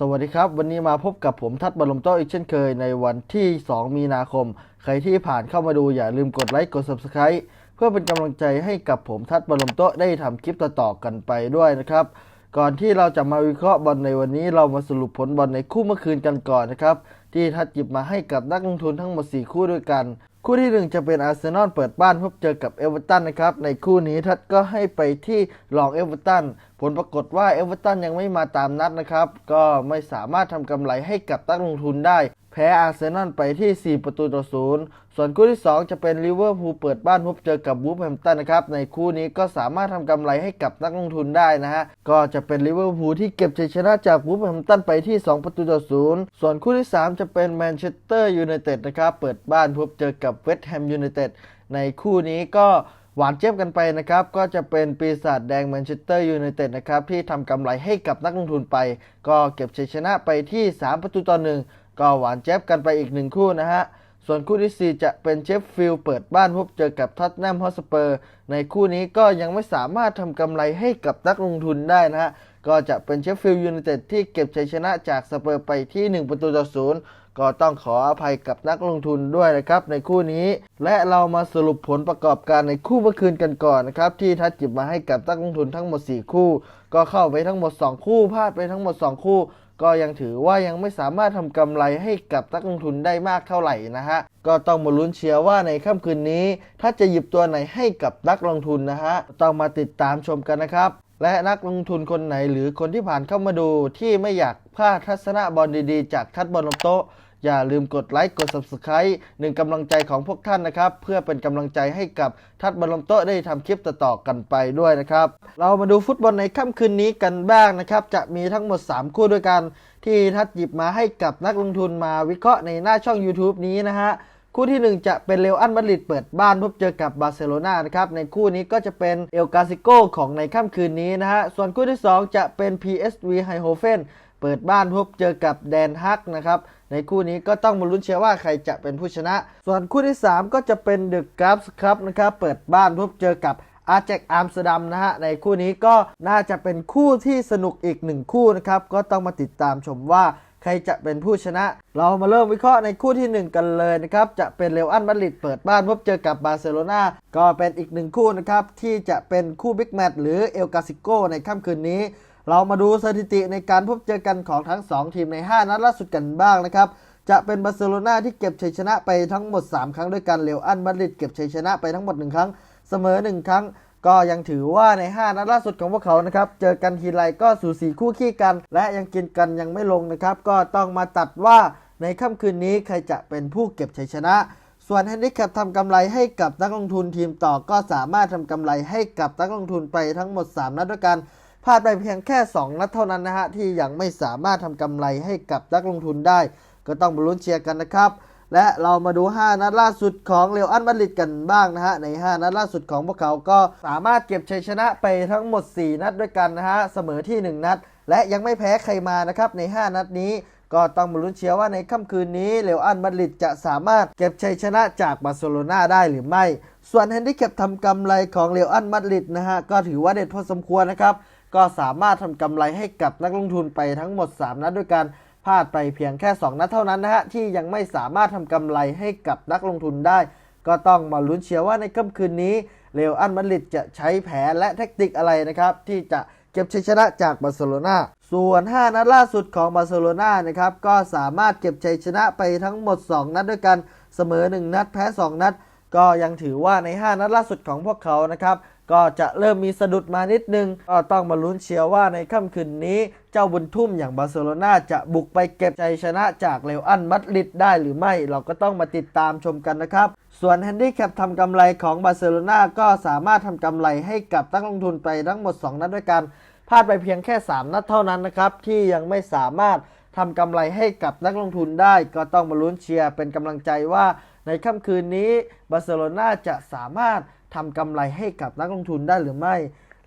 สวัสดีครับ วันนี้มาพบกับผมทัดบรมโต้อีกเช่นเคยในวันที่ 2 มีนาคม ใครที่ผ่านเข้ามาดูอย่าลืมกดไลค์กด Subscribe เพื่อเป็นกำลังใจให้กับผมทัดบรมโต้ได้ทำคลิปต่อๆกันไปด้วยนะครับ ก่อนที่เราจะมาวิเคราะห์บอลในวันนี้เรามาสรุปผลบอลในคู่เมื่อคืนกันก่อนนะครับ ที่ทัดหยิบมาให้กับนักลงทุนทั้งหมด 4 คู่ด้วยกัน คู่ที่หนึ่งจะเป็นอาร์เซนอลเปิดบ้านพบเจอกับเอเวอร์ตันนะครับ ในคู่นี้ทัดก็ให้ไปที่รองเอเวอร์ตันผลปรากฏว่าเอเวอร์ตันยังไม่มาตามนัดนะครับ ก็ไม่สามารถทำกำไรให้กับนักลงทุนได้ แพ้อาร์เซนอลไปที่ 4 ประตูต่อศูนย์ส่วนคู่ที่ 2 จะเป็นลิเวอร์พูลเปิดบ้านพบเจอกับวูฟแฮมตันนะครับ ในคู่นี้ก็สามารถทำกำไรให้กับนักลงทุนได้นะฮะ ก็จะเป็นลิเวอร์พูลที่เก็บชัยชนะจากวูฟแฮมตันไปที่ 2 ประตูต่อศูนย์ส่วนคู่ที่ 3 จะเป็นแมนเชสเตอร์ยูไนเต็ดนะครับ เปิดบ้านพบเจอกับเวสต์แฮมยูไนเต็ด ในคู่นี้ก็หวานเจี๊ยบกันไปนะครับ ก็จะเป็นปีศาจแดงแมนเชสเตอร์ยูไนเต็ดนะครับที่ทำกำไรให้กับนักลงทุนไป ก็เก็บชัยชนะไปที่ 3 ประตูต่อหนึ่ง ก็หวานเจี๊ยบกันไปอีกหนึ่งคู่นะฮะ ส่วนคู่ที่ 4 จะเป็นเชฟฟิลด์เปิดบ้านพบเจอกับท็อตแนมฮอสเปอร์ ในคู่นี้ก็ยังไม่สามารถทำกำไรให้กับนักลงทุนได้นะฮะ ก็จะเป็นเชฟฟิลด์ยูไนเต็ดที่เก็บชัยชนะจากสเปอร์ไปที่ 1 ประตูต่อศูนย์ก็ต้องขออภัยกับนักลงทุนด้วยนะครับในคู่นี้ และเรามาสรุปผลประกอบการในคู่เมื่อคืนกันก่อนนะครับที่ทัดจิบมาให้กับนักลงทุนทั้งหมด 4 คู่ ก็เข้าไปทั้งหมด 2 คู่พลาดไปทั้งหมด 2 คู่ ก็ยังถือว่ายังไม่สามารถทำกำไรให้กับนักลงทุนได้มากเท่าไหร่นะฮะ ก็ต้องมาลุ้นเชียร์ว่าในค่ำคืนนี้ ถ้าจะหยิบตัวไหนให้กับนักลงทุนนะฮะ ต้องมาติดตามชมกันนะครับ และนักลงทุนคนไหนหรือคนที่ผ่านเข้ามาดูที่ไม่อยากพลาดทัศนะบอลดีๆ จากทัดบอลลงโต๊ะ อย่าลืมกดไลค์กด Subscribe หนึ่งกำลังใจของพวกท่านนะครับ เพื่อเป็นกำลังใจให้กับทัดบอลลมโต๊ะได้ทำคลิปต่อๆกันไปด้วยนะครับ เรามาดูฟุตบอลในค่ำคืนนี้กันบ้างนะครับ จะมีทั้งหมด 3 คู่ด้วยกัน ที่ทัดหยิบมาให้กับนักลงทุนมาวิเคราะห์ในหน้าช่อง YouTube นี้นะฮะคู่ที่ 1 จะเป็นเรอัลมาดริดเปิดบ้านพบเจอกับบาร์เซโลนานะครับ ในคู่นี้ก็จะเป็นเอลกาซิโกของในค่ำคืนนี้นะฮะ ส่วนคู่ที่ 2 จะเป็น PSV ไฮโฮเฟนเปิดบ้านพบเจอกับแดนฮักนะครับในคู่นี้ก็ต้องมาลุ้นเชียร์ว่าใครจะเป็นผู้ชนะ ส่วนคู่ที่ 3 ก็จะเป็นเดอะกราฟส์ครับนะครับเปิดบ้านพบเจอกับอาแจกอัมสเตอร์ดัมนะฮะ ในคู่นี้ก็น่าจะเป็นคู่ที่สนุกอีกหนึ่งคู่นะครับ ก็ต้องมาติดตามชมว่าใครจะเป็นผู้ชนะ เรามาเริ่มวิเคราะห์ในคู่ที่ 1 กันเลยนะครับ จะเป็นเรอัลมาดริดเปิดบ้านพบเจอกับบาร์เซโลนาก็เป็นอีกหนึ่งคู่นะครับ ที่จะเป็นคู่บิ๊กแมตช์หรือเอลกาซิโกในค่ำคืนนี้ เรามาดูสถิติในการพบเจอกันของทั้ง 2 ทีมใน 5 นัดล่าสุดกันบ้างนะครับ จะเป็นบาร์เซโลนาที่เก็บชัยชนะไปทั้งหมด 3 ครั้งด้วยกันเรอัลมาดริดเก็บชัยชนะไปทั้งหมด 1 ครั้ง เสมอ 1 ครั้ง ก็ยังถือว่าใน 5 นัดล่าสุดของพวกเขานะครับ เจอกันทีไรก็สูสีคู่ขี้กัน และยังกินกันยังไม่ลงนะครับ ก็ต้องมาตัดว่าในค่ำคืนนี้ใครจะเป็นผู้เก็บชัยชนะส่วนแฮนดิแคปทำกำไรให้กับนักลงทุนทีมต่อก็สามารถทำกำไรให้กับนักลงทุนไปทั้งหมด 3 นัดด้วยกัน พลาดไปเพียงแค่ 2 นัดเท่านั้นนะฮะ ที่ยังไม่สามารถทำกำไรให้กับนักลงทุนได้ ก็ต้องมาลุ้นเชียร์กันนะครับ และเรามาดู 5 นัดล่าสุดของเรอัลอันมาดริดกันบ้างนะฮะ ใน 5 นัดล่าสุดของพวกเขาก็สามารถเก็บชัยชนะไปทั้งหมด 4 นัดด้วยกันนะฮะ เสมอที่ 1 นัด และยังไม่แพ้ใครมานะครับใน 5 นัดนี้ก็ต้องมาลุ้นเชียร์ว่าในค่ำคืนนี้เรอัลมาดริดจะสามารถเก็บชัยชนะจากบาร์เซโลนาได้หรือไม่ ส่วนแฮนดิแคปทำกำไรของเรอัลมาดริดนะฮะก็ถือว่าเด็ดพอสมควรนะครับ ก็สามารถทำกำไรให้กับนักลงทุนไปทั้งหมด 3 นัดด้วยกันพลาดไปเพียงแค่ 2 นัดเท่านั้นนะฮะที่ยังไม่สามารถทำกำไรให้กับนักลงทุนได้ ก็ต้องมาลุ้นเชียร์ว่าในค่ำคืนนี้เรอัลอันมาดริดจะใช้แผนและแทคนิคอะไรนะครับ ที่จะเก็บชัยชนะจากบาร์เซโลนาส่วน 5 นัดล่าสุดของบาร์เซโลนานะครับก็สามารถเก็บชัยชนะไปทั้งหมด 2 นัดด้วยกันเสมอ 1 นัดแพ้ 2 นัด ก็ยังถือว่าใน 5 นัดล่าสุดของพวกเขานะครับ ก็จะเริ่มมีสะดุดมานิดนึง ก็ต้องมาลุ้นเชียร์ว่าในค่ำคืนนี้ เจ้าบุญทุ่มอย่างบาร์เซโลนาจะบุกไปเก็บชัยชนะจากเรอัลมาดริดได้หรือไม่ เราก็ต้องมาติดตามชมกันนะครับ ส่วนแฮนดี้แคปทำกำไรของบาร์เซโลนาก็สามารถทำกำไรให้กับนักลงทุนไปทั้งหมด 2 นัดด้วยกันพลาดไปเพียงแค่ 3 นัดเท่านั้นนะครับ ที่ยังไม่สามารถทำกำไรให้กับนักลงทุนได้ ก็ต้องมาลุ้นเชียร์เป็นกำลังใจว่าในค่ำคืนนี้บาร์เซโลนาจะสามารถ ทำกำไรให้กับนักลงทุนได้หรือไม่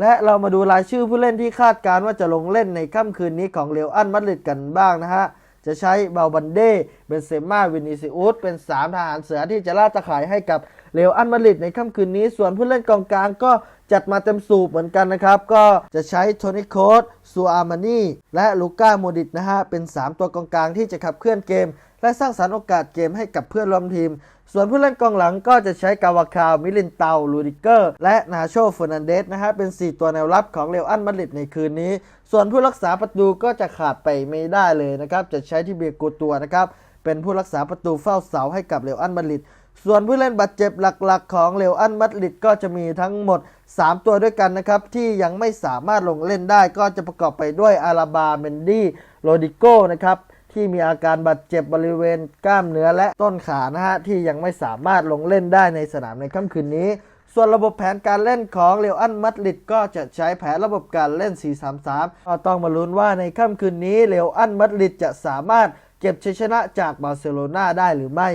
และเรามาดูรายชื่อผู้เล่นที่คาดการณ์ว่าจะลงเล่นในค่ำคืนนี้ของเรอัลอันมาดริดกันบ้างนะฮะ จะใช้เบาบันเด้เบนเซม่าวินิซิอุสเป็น 3 ทหารเสือที่จะล่าตะข่ายให้กับเรอัลมาดริดในค่ำคืนนี้ ส่วนผู้เล่นกองกลางก็จัดมาเต็มสูบเหมือนกันนะครับ ก็จะใช้โทนี่โคสซูอามานีและลูก้าโมดิตนะฮะ เป็น 3 ตัวกองกลางที่จะขับเคลื่อนเกม และสร้างสรรค์โอกาสเกมให้กับเพื่อนร่วมทีม ส่วนผู้เล่นกองหลังก็จะใช้กาวาคาว มิลินเตา ลูดิเกอร์ และนาโชเฟอร์นันเดสนะฮะ เป็น 4 ตัวแนวรับของเรอัลมาดริดในคืนนี้ ส่วนผู้รักษาประตูก็จะขาดไปไม่ได้เลยนะครับ จะใช้ที่เบียกูตัวนะครับ เป็นผู้รักษาประตูเฝ้าเสาให้กับเรอัลมาดริดส่วนผู้เล่นบาดเจ็บหลักๆ ของเรอัลมาดริดก็จะมีทั้งหมด 3 ตัวด้วยกันนะครับ ที่ยังไม่สามารถลงเล่นได้ก็จะประกอบไปด้วยอาราบา เมนดี้ โรดิโกนะครับ ที่มีอาการบาดเจ็บบริเวณกล้ามเนื้อและต้นขานะฮะที่ยังไม่สามารถลงเล่นได้ในสนามในค่ำคืนนี้ ส่วนระบบแผนการเล่นของเรอัลมาดริดก็จะใช้แผนระบบการเล่น 4-3-3 ก็ต้องมาลุ้นว่าในค่ำคืนนี้เรอัลมาดริดจะสามารถเก็บชัยชนะจากบาร์เซโลนาได้หรือไม่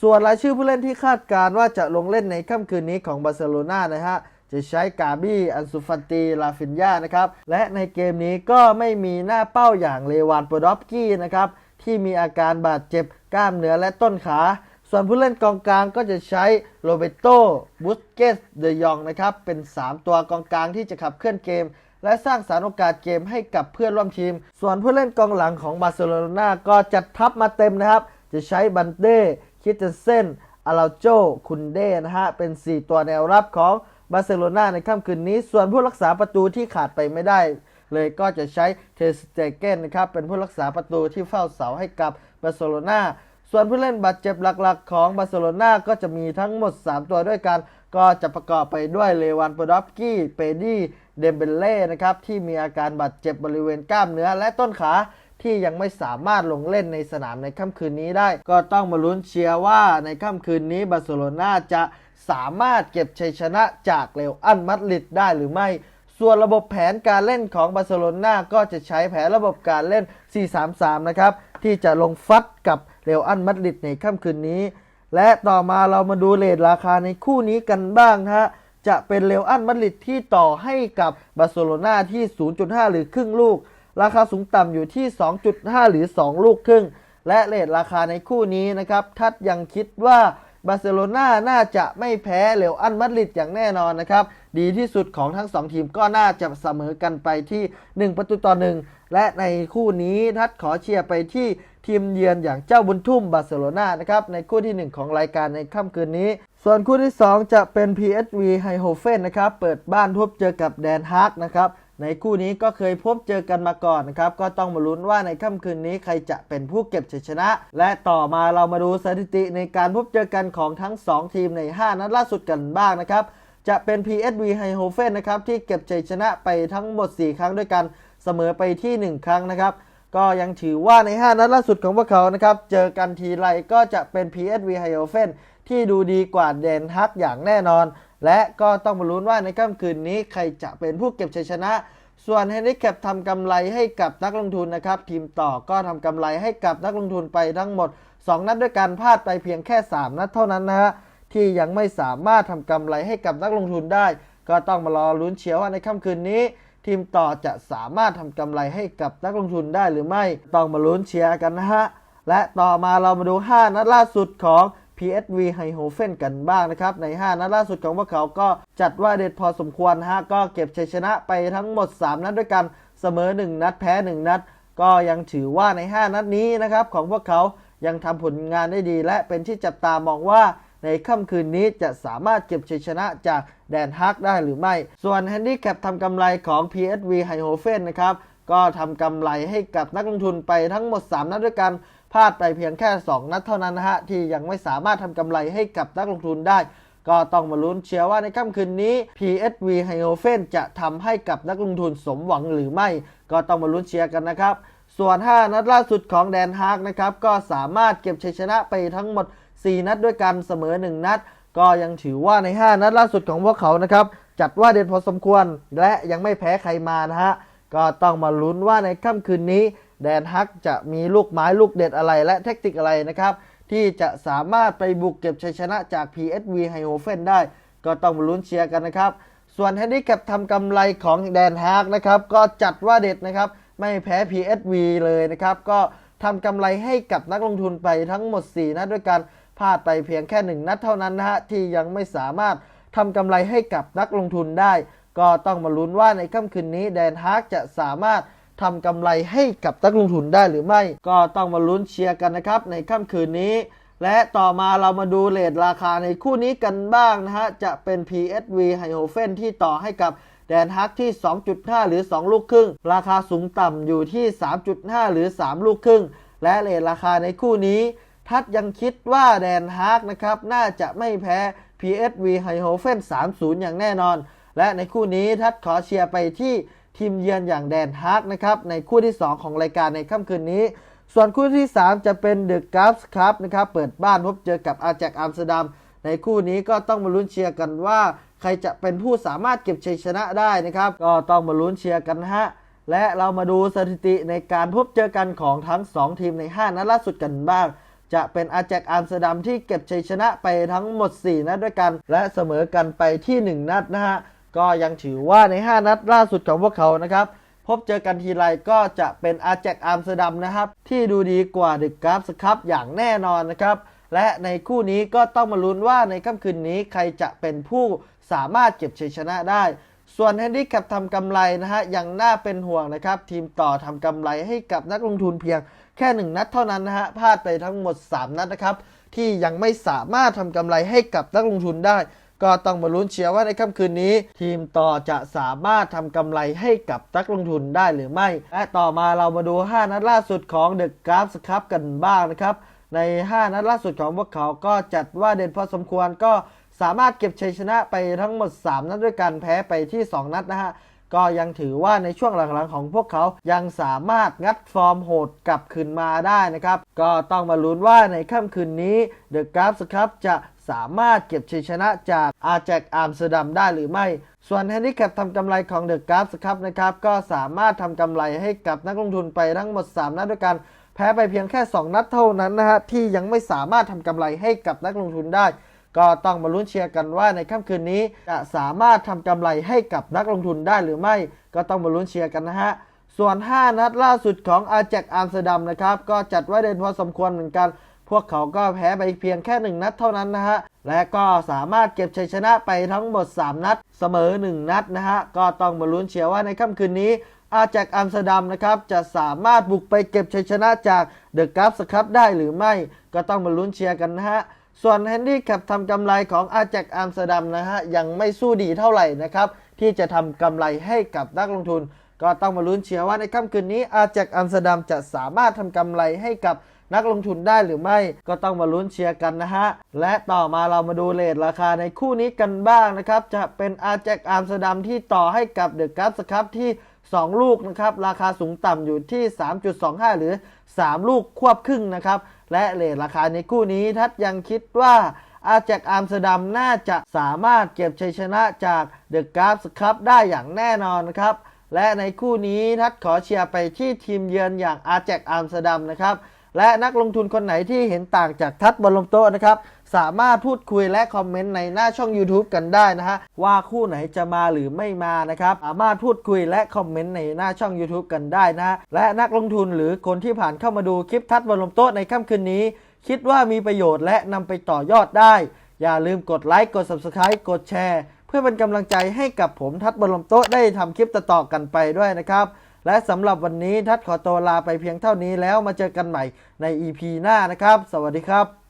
ส่วนรายชื่อผู้เล่นที่คาดการว่าจะลงเล่นในค่ำคืนนี้ของบาร์เซโลนานะฮะจะใช้กาบี้ อันซูฟันตี ลาฟินยานะครับ และในเกมนี้ก็ไม่มีหน้าเป้าอย่างเลวานโปดอฟกี้นะครับ ที่มีอาการบาดเจ็บกล้ามเนื้อและต้นขา ส่วนผู้เล่นกองกลางก็จะใช้โรเบโตบุสเกสเดยองนะครับ เป็น 3 ตัวกองกลางที่จะขับเคลื่อนเกม และสร้างสารโอกาสเกมให้กับเพื่อนร่วมทีม ส่วนผู้เล่นกองหลังของบาร์เซโลนาก็จัดทัพมาเต็มนะครับ จะใช้บันเต้คิเตเซนอาราโจคุนเดนะฮะ เป็น 4 ตัวแนวรับของบาร์เซโลนาในค่ำคืนนี้ ส่วนผู้รักษาประตูที่ขาดไปไม่ได้ เลยก็จะใช้เทสเตเกนนะครับเป็นผู้รักษาประตูที่เฝ้าเสาให้กับบาร์เซโลนาส่วนผู้เล่นบาดเจ็บหลักๆ ของบาร์เซโลนาก็จะมีทั้งหมด 3 ตัวด้วยกัน ก็จะประกอบไปด้วยเลวานโปดอฟกี้ เปดี้ เดมเบเล่นะครับที่มีอาการบาดเจ็บบริเวณกล้ามเนื้อและต้นขาที่ยังไม่สามารถลงเล่นในสนามในค่ำคืนนี้ได้ ก็ต้องมาลุ้นเชียร์ว่าในค่ำคืนนี้บาร์เซโลนาจะสามารถเก็บชัยชนะจากเรอัลมาดริดได้หรือไม่ ส่วนระบบแผนการเล่นของบาร์เซโลนาก็จะใช้แผนระบบการเล่น 4-3-3 นะครับ ที่จะลงฟัดกับเรอัลมาดริดในค่ำคืนนี้ และต่อมาเรามาดูเลทราคาในคู่นี้กันบ้างนะฮะจะเป็นเรอัลมาดริดที่ต่อให้กับบาร์เซโลนาที่ 0.5 หรือครึ่งลูก ราคาสูงต่ำอยู่ที่ 2.5 หรือ 2 ลูกครึ่ง และเลทราคาในคู่นี้นะครับทัดยังคิดว่าบาร์เซโลนาน่าจะไม่แพ้เรอัลมาดริดอย่างแน่นอนนะครับ ดีที่สุดของทั้ง 2 ทีมก็น่าจะเสมอกันไปที่ 1 ประตูต่อ 1 และในคู่นี้ทัดขอเชียร์ไปที่ทีมเยือนอย่างเจ้าบุญทุ่มบาร์เซโลนานะครับในคู่ที่ 1 ของรายการในค่ำคืนนี้ ส่วนคู่ที่ 2 จะเป็น PSV ไฮโฮเฟนนะครับเปิดบ้านพบเจอกับแดนฮาร์กนะครับในคู่นี้ก็เคยพบเจอกันมาก่อนนะครับ ก็ต้องมาลุ้นว่าในค่ำคืนนี้ใครจะเป็นผู้เก็บชัยชนะ และต่อมาเรามาดูสถิติในการพบเจอกันของทั้ง 2 ทีมใน 5 นัดล่าสุดกันบ้างนะครับ จะเป็น PSV h e i h o f e n นะครับที่เก็บชัยชนะไปทั้งหมด 4 ครั้งด้วยกันเสมอไปที่ 1 ครั้งนะครับ ก็ยังถือว่าใน 5 นัดล่าสุดของพวกเขานะครับ เจอกันทีไรก็จะเป็น PSV h e i h o f e n ที่ดูดีกว่าเดนฮักอย่างแน่นอน และก็ต้องมาลุ้นว่าในค่ำคืนนี้ใครจะเป็นผู้เก็บชัยชนะ ส่วนเฮนริแคปทำกำไรให้กับนักลงทุนนะครับ ทีมต่อก็ทำกำไรให้กับนักลงทุนไปทั้งหมด 2 นัดด้วยกันพลาดไปเพียงแค่ 3 นัดเท่านั้นนะฮะ ที่ยังไม่สามารถทำกำไรให้กับนักลงทุนได้ ก็ต้องมารอลุ้นเชียร์ว่าในค่ำคืนนี้ ทีมต่อจะสามารถทำกำไรให้กับนักลงทุนได้หรือไม่ต้องมาลุ้นเชียร์กันนะฮะและต่อมาเรามาดู 5 นัดล่าสุดของ PSV h e i h o f e n กันบ้างนะครับ ใน 5 นัดล่าสุดของพวกเขาก็จัดว่าเด็ดพอสมควรฮะก็เก็บชัยชนะไปทั้งหมด 3 นัดด้วยกันเสมอ 1 นัดแพ้ 1 นัด ก็ยังถือว่าใน 5 นัดนี้นะครับของพวกเขายังทำผลงานได้ดี และเป็นที่จับตามองว่า ในค่ำคืนนี้จะสามารถเก็บชัยชนะจากแดนฮักได้หรือไม่ ส่วนแฮนดี้แคปทำกำไรของ PSV h e i h o f e n นะครับก็ทำกำไรให้กับนักลงทุนไปทั้งหมด 3 นัดด้วยกันพลาดไปเพียงแค่ 2 นัดเท่านั้นนะฮะที่ยังไม่สามารถทำกำไรให้กับนักลงทุนได้ ก็ต้องมาลุ้นเชียร์ว่าในค่ำคืนนี้ PSV h e i h o f e n จะทำให้กับนักลงทุนสมหวังหรือไม่ ก็ต้องมาลุ้นเชียร์กันนะครับส่วน 5 นัดล่าสุดของแดนฮากนะครับก็สามารถเก็บชัยชนะไปทั้งหมด 4 นัดด้วยกันเสมอ 1 นัด ก็ยังถือว่าใน 5 นัดล่าสุดของพวกเขานะครับ จัดว่าเด็ดพอสมควร และยังไม่แพ้ใครมานะฮะ ก็ต้องมาลุ้นว่าในค่ำคืนนี้ แดนฮักจะมีลูกไม้ลูกเด็ดอะไรและแทคติกอะไรนะครับ ที่จะสามารถไปบุกเก็บชัยชนะจาก PSV h e i h o f e n ได้ ก็ต้องมาลุ้นเชียร์กันนะครับ ส่วนแฮนดี้แคปทำกำไรของแดนฮากนะครับก็จัดว่าเด็ดนะครับไม่แพ้ PSV เลยนะครับก็ทำกำไรให้กับนักลงทุนไปทั้งหมด 4 นัดด้วยกัน พลาดไปเพียงแค่หนึ่งนัดเท่านั้นนะฮะที่ยังไม่สามารถทำกำไรให้กับนักลงทุนได้ ก็ต้องมาลุ้นว่าในค่ำคืนนี้แดนฮากจะสามารถทำกำไรให้กับนักลงทุนได้หรือไม่ ก็ต้องมาลุ้นเชียร์กันนะครับในค่ำคืนนี้ และต่อมาเรามาดูเลทราคาในคู่นี้กันบ้างนะฮะจะเป็น PSV ไฮโฮเฟนที่ต่อให้กับแดนฮักที่ 2.5 หรือ 2 ลูกครึ่ง ราคาสูงต่ำอยู่ที่ 3.5 หรือ 3 ลูกครึ่ง และเลทราคาในคู่นี้ ทัดยังคิดว่าแดนฮากนะครับ น่าจะไม่แพ้ PSV ไฮโฮเฟน3-0 อย่างแน่นอน และในคู่นี้ทัดขอเชียร์ไปที่ทีมเยือนอย่างแดนฮากนะครับ ในคู่ที่ 2 ของรายการในค่ำคืนนี้ ส่วนคู่ที่ 3 จะเป็นเดอะกราฟส์ครับนะครับ เปิดบ้านพบเจอกับอาแจกอัมสเตอร์ดัม ในคู่นี้ก็ต้องมาลุ้นเชียร์กันว่า ใครจะเป็นผู้สามารถเก็บชัยชนะได้นะครับ ก็ต้องมาลุ้นเชียร์กันฮะและเรามาดูสถิติในการพบเจอกันของทั้ง 2 ทีมใน 5 นัดล่าสุดกันบ้าง จะเป็นอาแจกอัมสเตอร์ดัมที่เก็บชัยชนะไปทั้งหมด 4 นัดด้วยกัน และเสมอกันไปที่ 1 นัดนะฮะ ก็ยังถือว่าใน 5 นัดล่าสุดของพวกเขานะครับ พบเจอกันทีไรก็จะเป็นอาแจกอัมสเตอร์ดัมนะครับ ที่ดูดีกว่าเดอะกราฟส์ครับอย่างแน่นอนนะครับ และในคู่นี้ก็ต้องมาลุ้นว่าในค่ำคืนนี้ใครจะเป็นผู้สามารถเก็บชัยชนะได้ ส่วนแฮนดี้แคปทำกำไรนะฮะยังน่าเป็นห่วงนะครับ ทีมต่อทำกำไรให้กับนักลงทุนเพียงแค่ 1 นัดเท่านั้นนะฮะพลาดไปทั้งหมด 3 นัดนะครับ ที่ยังไม่สามารถทำกำไรให้กับนักลงทุนได้ ก็ต้องมาลุ้นเชียร์ว่าในค่ำคืนนี้ ทีมต่อจะสามารถทำกำไรให้กับนักลงทุนได้หรือไม่ และต่อมาเรามาดู 5 นัดล่าสุดของเดอะกราฟส์ครับกันบ้างนะครับใน 5 นัดล่าสุดของพวกเขาก็จัดว่าเด่นพอสมควรก็ สามารถเก็บชัยชนะไปทั้งหมด 3 นัดด้วยกันแพ้ไปที่ 2 นัดนะฮะ ก็ยังถือว่าในช่วงหลังๆของพวกเขายังสามารถงัดฟอร์มโหดกลับคืนมาได้นะครับ ก็ต้องมาลุ้นว่าในค่ำคืนนี้เดอะกราฟส์ครับจะสามารถเก็บชัยชนะจากอาแจกอัมสเตอร์ดัมได้หรือไม่ ส่วนแฮนดิแคปทำกำไรของเดอะกราฟส์ครับนะครับก็สามารถทำกำไรให้กับนักลงทุนไปทั้งหมด 3 นัดด้วยกันแพ้ไปเพียงแค่ 2 นัดเท่านั้นนะฮะที่ยังไม่สามารถทำกำไรให้กับนักลงทุนได้ ก็ต้องมาลุ้นเชียร์กันว่าในค่ำคืนนี้จะสามารถทำกำไรให้กับนักลงทุนได้หรือไม่ ก็ต้องมาลุ้นเชียร์กันนะฮะส่วน 5 นัดล่าสุดของอาแจกอัมสเตอร์ดัมนะครับ ก็จัดไว้เด่นพอสมควรเหมือนกัน พวกเขาก็แพ้ไปเพียงแค่ 1 นัดเท่านั้นนะฮะ และก็สามารถเก็บชัยชนะไปทั้งหมด 3 นัด เสมอ 1 นัดนะฮะ ก็ต้องมาลุ้นเชียร์ว่าในค่ำคืนนี้ อาแจกอัมสเตอร์ดัมนะครับ จะสามารถบุกไปเก็บชัยชนะจากเดอะกราฟส์ครับได้หรือไม่ ก็ต้องมาลุ้นเชียร์กันนะฮะ ส่วนแฮนดี้แคปทำกำไรของอาแจกอัมสเตอร์ดัมนะฮะยังไม่สู้ดีเท่าไหร่นะครับ ที่จะทำกำไรให้กับนักลงทุน ก็ต้องมาลุ้นเชียร์ว่าในค่ำคืนนี้อาแจกอัมสเตอร์ดัมจะสามารถทำกำไรให้กับนักลงทุนได้หรือไม่ก็ต้องมาลุ้นเชียร์กันนะฮะ และต่อมาเรามาดูเลทราคาในคู่นี้กันบ้างนะครับ จะเป็นอาแจกอัมสเตอร์ดัมที่ต่อให้กับเดอะกัสครับที่ 2 ลูกนะครับ ราคาสูงต่ำอยู่ที่ 3.25 หรือ 3 ลูกควบครึ่งนะครับ และเลทราคาในคู่นี้ทัดยังคิดว่าอาแจกอัมสเตอร์ดัมน่าจะสามารถเก็บชัยชนะจากเดอะกราฟส์ครับได้อย่างแน่นอนนะครับ และในคู่นี้ทัดขอเชียร์ไปที่ทีมเยือนอย่างอาแจกอัมสเตอร์ดัมนะครับ และนักลงทุนคนไหนที่เห็นต่างจากทัดบอลลมโต๊ะนะครับ สามารถพูดคุยและคอมเมนต์ในหน้าช่อง YouTube กันได้นะฮะ ว่าคู่ไหนจะมาหรือไม่มานะครับ สามารถพูดคุยและคอมเมนต์ในหน้าช่อง YouTube กันได้นะฮะและนักลงทุนหรือคนที่ผ่านเข้ามาดูคลิปทัดบอลลมโต๊ะในค่ำคืนนี้ คิดว่ามีประโยชน์และนำไปต่อยอดได้ อย่าลืมกดไลค์กด Subscribe กดแชร์ เพื่อเป็นกำลังใจให้กับผมทัดบอลลมโต๊ะได้ทำคลิปต่อๆกันไปด้วยนะครับและสำหรับวันนี้ทัดขอตัวลาไปเพียงเท่านี้แล้วมาเจอกันใหม่ใน EP หน้านะครับ สวัสดีครับ